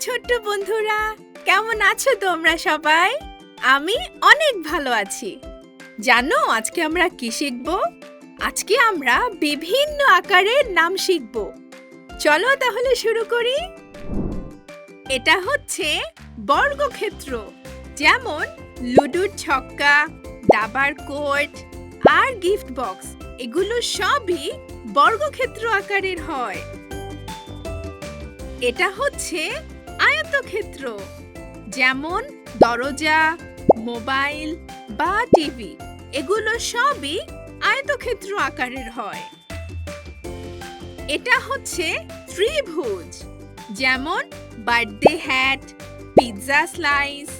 ছোট্ট বন্ধুরা, কেমন আছো তোমরা সবাই? আমি অনেক ভালো আছি। জানো আজকে আমরা কি শিখব? আজকে আমরা বিভিন্ন আকারের নাম শিখব। চলো তাহলে শুরু করি। এটা হচ্ছে বর্গক্ষেত্র, যেমন লুডুর ছক্কা, দাবার কোর্ট আর গিফট বক্স। এগুলো সবই বর্গক্ষেত্র আকারের হয়। এটা হচ্ছে আয়তক্ষেত্র, যেমন দরজা, মোবাইল বা টিভি। এগুলো সবই আয়তক্ষেত্র আকারের হয়। এটা হচ্ছে ত্রিভুজ, যেমন বার্থডে হ্যাট, পিৎজা স্লাইস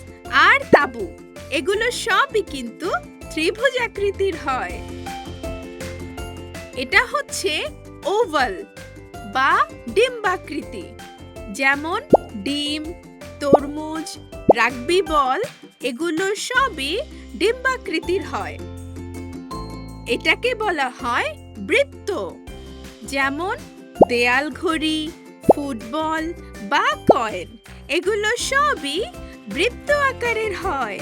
আর তাবু। এগুলো সবই কিন্তু ত্রিভুজ আকৃতির হয়। এটা হচ্ছে ওভাল বা ডিম্বাকৃতি। যেমন ডিম, তরমুজ, রাগবি বল, এগুলো সবই ডিম্বাকৃতির হয়। এটাকে বলা হয় বৃত্ত। যেমন দেয়াল ঘড়ি, ফুটবল বা কয়েন, এগুলো সবই বৃত্ত আকারের হয়।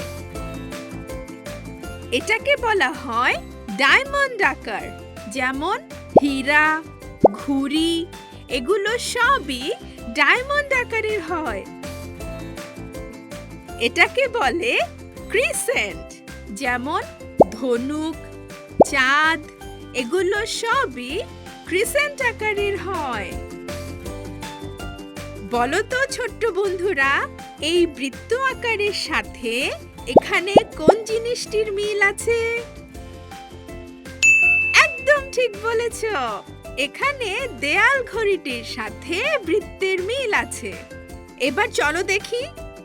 এটাকে বলা হয় ডায়মন্ড আকার। যেমন হীরা, ঘুড়ি এগুলো সবই ডায়মন্ড আকারের হয়। এটাকে বলে ক্রিসেন্ট। যেমন ধনুক, চাঁদ, এগুলো সবই ক্রিসেন্ট আকারের হয়। বলো তো ছোট্ট বন্ধুরা, এই বৃত্ত আকারের সাথে এখানে কোন জিনিসটির মিল আছে? একদম ঠিক বলেছ। এখানে দেয়াল ঘড়িটির সাথে বৃত্তের মিল আছে। এবার চলো দেখি,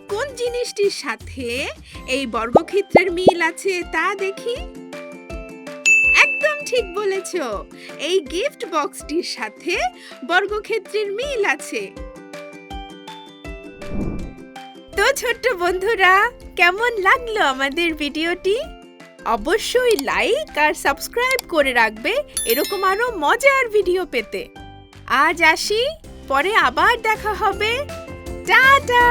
কোন জিনিসটির সাথে এই বর্গক্ষেত্রের মিল আছে তা দেখি। একদম ঠিক বলেছ, এই গিফট বক্সটির সাথে বর্গক্ষেত্রের মিল আছে। তো ছোট্ট বন্ধুরা, কেমন লাগল আমাদের ভিডিওটি? অবশ্যই লাইক আর সাবস্ক্রাইব করে রাখবে, এরকম আরও মজার ভিডিও পেতে। আজ আসি, পরে আবার দেখা হবে। টাটা!